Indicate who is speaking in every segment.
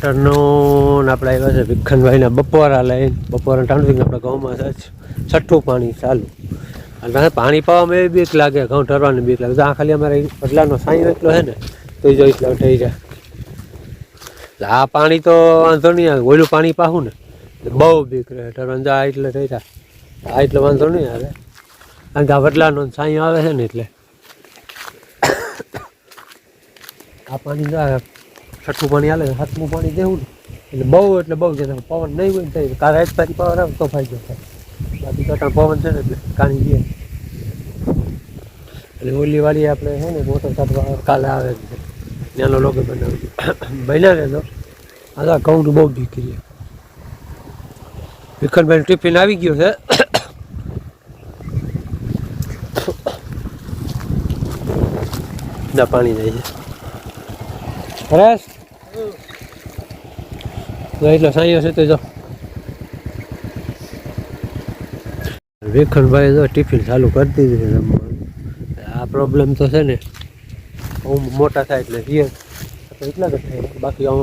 Speaker 1: Afternoon આપણે આવ્યા છે ભીખનભાઈના બપોરા લઈને. બપોરા ટાણું આપણે ગામમાં છઠ્ઠું પાણી ચાલુ. અને પાણી પાવામાં એવી બીક લાગે, ઘઉં ઠરવાની બીક લાગે. તો આ ખાલી અમારે બદલાનો સાંઈ એટલો છે ને, તો એ જોઈશ એટલે થઈ જાય. આ પાણી તો વાંધો નહીં આવે. ઓલું પાણી પાહું ને બહુ બીક રહે ઠરવાનું જા એટલે થઈ જાય. આ એટલો વાંધો નહીં આવે. કારણ કે આ વડલાનો સાંઈ આવે છે ને એટલે. આ પાણી જા છઠ્ઠું પાણી હાલે સાતમું પાણી દેવું ને. એટલે બહુ એટલે બહુ છે. પવન નહીં હોય ને કાલે રાત પાછી પવન આવે તો ફાયદો થાય. બાકી કટા પવન છે ને કાણી દે. એટલે ઓલી વાળી આપણે છે ને, મોટર સાથે કાલે આવે છે. ત્યાંનો લોકો બનાવી બન્યા ને તો આ કાઉન્ટ બહુ દીકરી વિખનભાઈ ટિફિન આવી ગયો છે. પાણી જાય છે. હરેશ જો એટલો સાંયો છે તો જો વિખનભાઈ તો ટિફિન ચાલુ કરી દીધું છે આ પ્રોબ્લેમ તો છે ને હું મોટા થાય એટલે તો એટલા જ થાય બાકી આમ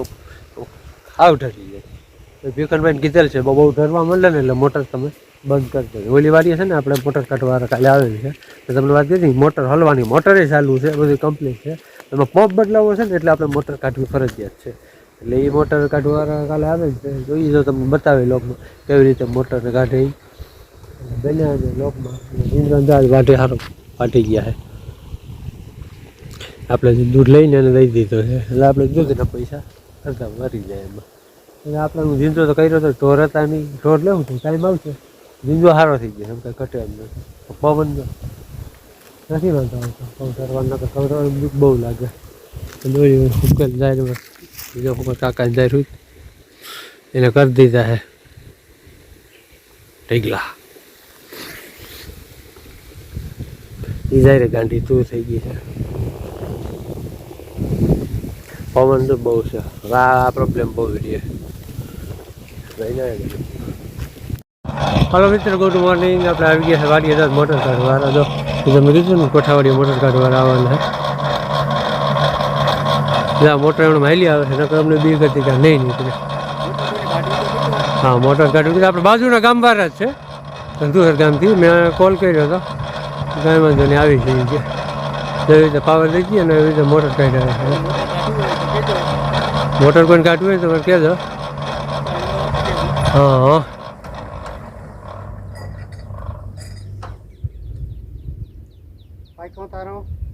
Speaker 1: હાવ ઢરી જાય ભીખનભાઈને કીધેલ છે બહુ ઢરવા મળે ને એટલે મોટર તમે બંધ કરી દેજો ઓલી વાળી છે ને આપણે મોટર કાઢવા કાલે આવેલી છે તમને વાત કરી મોટર હલવાની મોટરે ચાલુ છે બધી કમ્પ્લીટ છે એમાં પંપ બદલાવો છે ને એટલે આપણે મોટર કાઢવી ફરજિયાત છે. એટલે એ મોટર કાઢવા કાલે આવે ને જોઈએ તો તમને બતાવે લોકમાં કેવી રીતે મોટર કાઢે બન્યા છે લોકમાં. અંદાજ વાઢે સારો ફાટી ગયા છે. આપણે દૂધ લઈને એને લઈ દીધો છે. એટલે આપણે દૂધના પૈસા અડધા મરી જાય એમાં. એટલે આપણે હું જીંદો તો કર્યો હતો ઢોર હતા નહીં. ઢોર લેવું તો ટાઈમ આવશે. જીંદો સારો થઈ ગયો એમ કાંઈ ઘટે એમ નથી. પવન નથી વાંધો આવતો પવન કરવાના તો કરવાનું દુઃખ બહુ લાગે. જોયું હુકેલ જાય બીજો ઉપર કાકા જાય રૂજ. એને કરી દીધા હે. ઢીગલા. એ જાય રે ગાંડી તું થઈ ગઈ છે પવન તો બહુ છે. આ પ્રોબ્લેમ બહુ રહી હલો મિત્ર ગુડ મોર્નિંગ આપણે આવી ગયા છે વાડી મોટર મોટર કાઢવાળા તો એ તમે કીધું ને કોઠાવાડી મોટર કાઢવાળા આવવાના ના, મોટર એમણે માયલી આવે છે, નકર અમને બી હતી કે નહીં નીકળે. હા, મોટર કાઢવી આપણે બાજુના ગામ બહાર જ છે. ધંધુસર ગામથી મેં કોલ કર્યો હતો. કાંઈ વાંધો નહીં, આવી છે કે એવી રીતે પાવર દઈ દઈએ અને એવી રીતે મોટર કાઢ્યા છે. મોટર કોઈને કાઢવું હોય તો કહેજો. હા હા. તારો? મિનરલ દૂધ આમ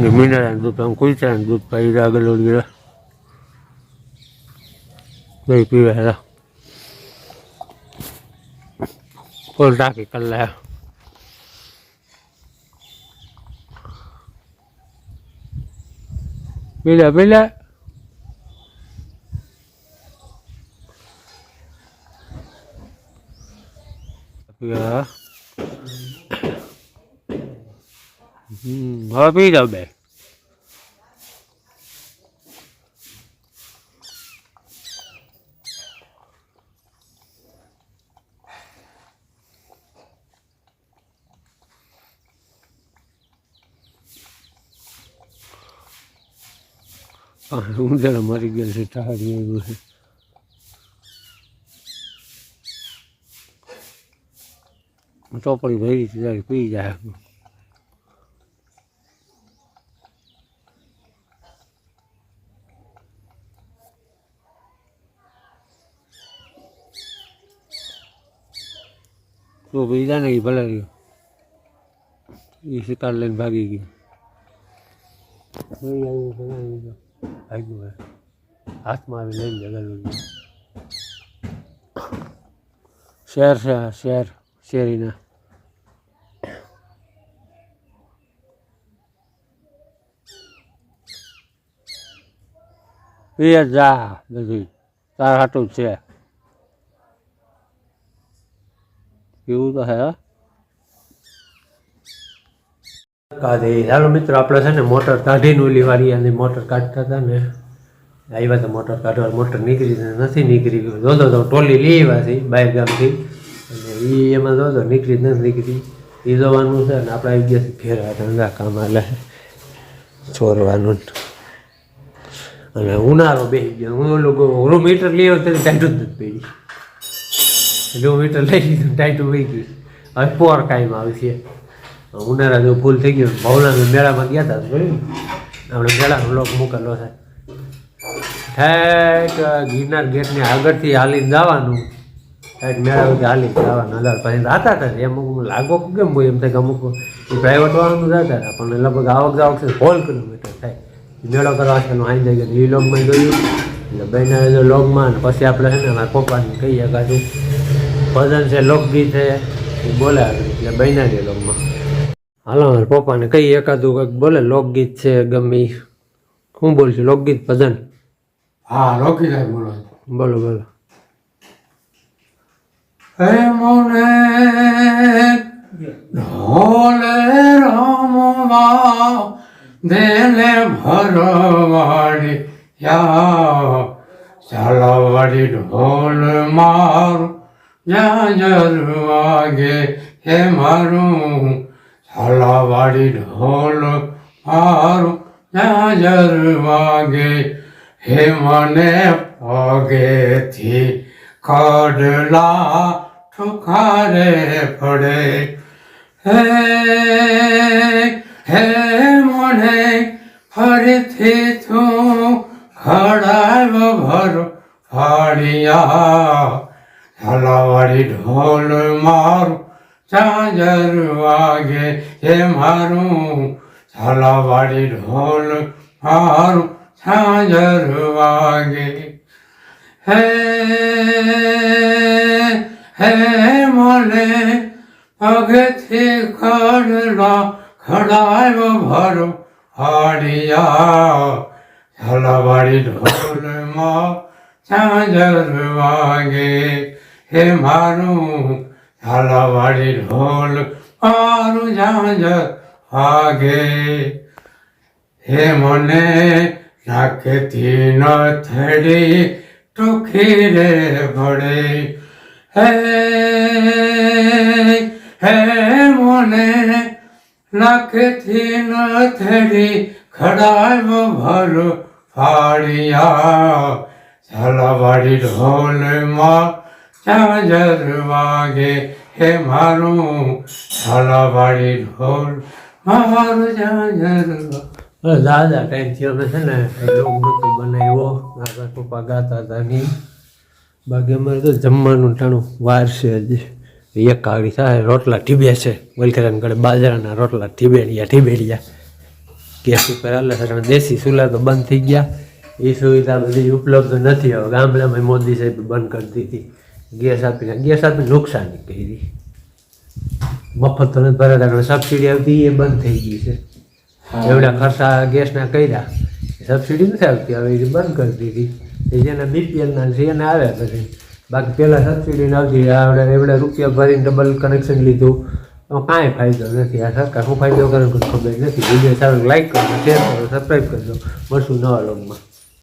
Speaker 1: ಹಂಗೆ ಮೀನಾಳ ಅನ್ಬಿಟ್ಟು ಹಂಗೆ ಕುಯ್ತಾಳೆ ಅನ್ಬಿಟ್ಟು ಪೈರಾಗಲ್ಲ ಹುಡುಗಿರ ಬೈ ಪೀವೆ ಅಲ್ಲ ಫೋಲ್ಟ್ ಹಾಕಿ ಕಲ್ಲ ಬೀಳ ಬೀಳ Yeah. હવે પી જાવ બે ઉંદર મરી ગયેલ છે ટાળી એવું છે ચોપડી ભરી છે ત્યારે પી જાય તો પછી જાને એ ભલે રહ્યો. એ શિકાર લઈને ભાગી ગયો. ભાગ્યું હાથમાં આવી લઈને જગાડું શેર છે શેર શેરીના. એ જા બધું તાર હાટું છે. એવું તો હે. કાઢી. ચાલો મિત્રો, આપણે છે ને મોટર કાઢીને ઓલી વાળી અને મોટર કાઢતા હતા ને. આવ્યા તો મોટર કાઢવા, મોટર નીકળી નથી નીકળી. જોતો તો ટોલી લઈ આવ્યા છે બહાર ગામથી અને એ એમાં જોતો નીકળી જ નથી નીકળી. એ જોવાનું છે ને આપણે આવી ગયા છે ઘેરા ધંધા કામ આલે ચોરવાનું અને ઉનાળો બેસી ગયો. હું ઓલું મીટર લઈ આવ્યો ત્યારે ટાઈટું જ નથી પડી. જો મીટર લઈ લીધું ટાઈટું વહી ગયું. હવે પોર કાયમ આવશે ઉનાળા જો ફૂલ થઈ ગયું ભાવના મેળામાં ગયા હતા આપણે મેળાનો લોક મૂકેલો છે. ઠેક ગિરનાર ગેટની આગળથી હાલીને જવાનું. ઠેક મેળા સુધી હાલીને જવાનું. હજાર પછી જાતા હતા એમ અમુક લાગો કેમ હોય એમ થાય કે અમુક પ્રાઇવેટ વાળાનું જતા હતા, પણ લગભગ આવક જાવક છે હોલ કિલોમીટર થાય. મેળો કરવા છે આઈ જાય એ લોગમાં જોયું. એટલે બહેના જો લોગમાં પછી આપણે છે ને પપ્પાને કહીએ કાઢું ભજન છે લોકગીત છે એ બોલે એટલે બહેના જે લોકમાં. હાલો મારા પપ્પાને કઈ એકાદું કંઈક બોલે લોકગીત છે ગમે શું હું બોલશું લોકગીત ભજન.
Speaker 2: હા જાય બોલો
Speaker 1: બોલો બોલો.
Speaker 2: હે મોને ઢોલે રમવા દેને ભરવાડી યા ચાલવાડી ઢોલ મારું. જ્યાં જર વાગે હે મારું ચાલવાડી ઢોલ મારું જ્યાં જર વાગે હે મને પગેથી કડલા ઠુકારે પડે. હે હે મને ફરીથી તું ખડાવ ભર ફાડિયા હલાવાડી ઢોલ મારું ચાંજર વાગે હે મારું. હલાવાડી ઢોલ મારું ચાંજર વાગે હે હે મને પગથી ખડલા ખડાવ ભરો હાડિયા. હલાવાડી ઢોલમાં ચાંજર વાગે હે મારું હલાવાડી ઢોલ, મારું ઝાંઝર આગે હે મને નાકેથી ન થડી ટોખી રે ભળે હે હે મને નાકેથી ન થડી ખડાવ ભર ફાળિયા. ઝાલાવાડી ઢોલમાં ચાંજર વાગે હે મારું ઢાલાવાળી ઢોલ, મારું
Speaker 1: અરે દાદા ટાઈમથી અમે છે ને? લોક બનાવ્યો મારા પપ્પા ગાતા હતા નહીં. બાકી અમારે તો જમવાનું ટાણું વાર છે હજી. એક કાળી થાય, રોટલા ઠીબે છે. વલખેરાન કડે બાજરાના રોટલા ઠીબેડિયા ઠીબેડિયા ગેસ ઉપર હાલે છે દેશી ચૂલા તો બંધ થઈ ગયા. એ સુવિધા બધી ઉપલબ્ધ નથી, હવે ગામડામાં મોદી સાહેબ બંધ કરી દીધી. ગેસ આપીને ગેસ આપીને નુકસાની કરી. મફત તો નથી ભરાતા અને સબસિડી આવતી એ બંધ થઈ ગઈ છે. એવડા ખર્ચા ગેસના કર્યા. સબસિડી નથી આવતી હવે એ બંધ કરી દીધી. એ જેના બીપીએલના છે એને આવે પછી. બાકી પહેલાં સબસિડી આવતી આવડે એવડા રૂપિયા ભરીને ડબલ કનેક્શન લીધું. કાંઈ ફાયદો નથી. આ સરકાર શું ફાયદો કરે ખબર નથી. વીડિયો સારો લાઈક કરજો શેર કરો સબસ્ક્રાઈબ કરજો. મળશું નવા લોગમાં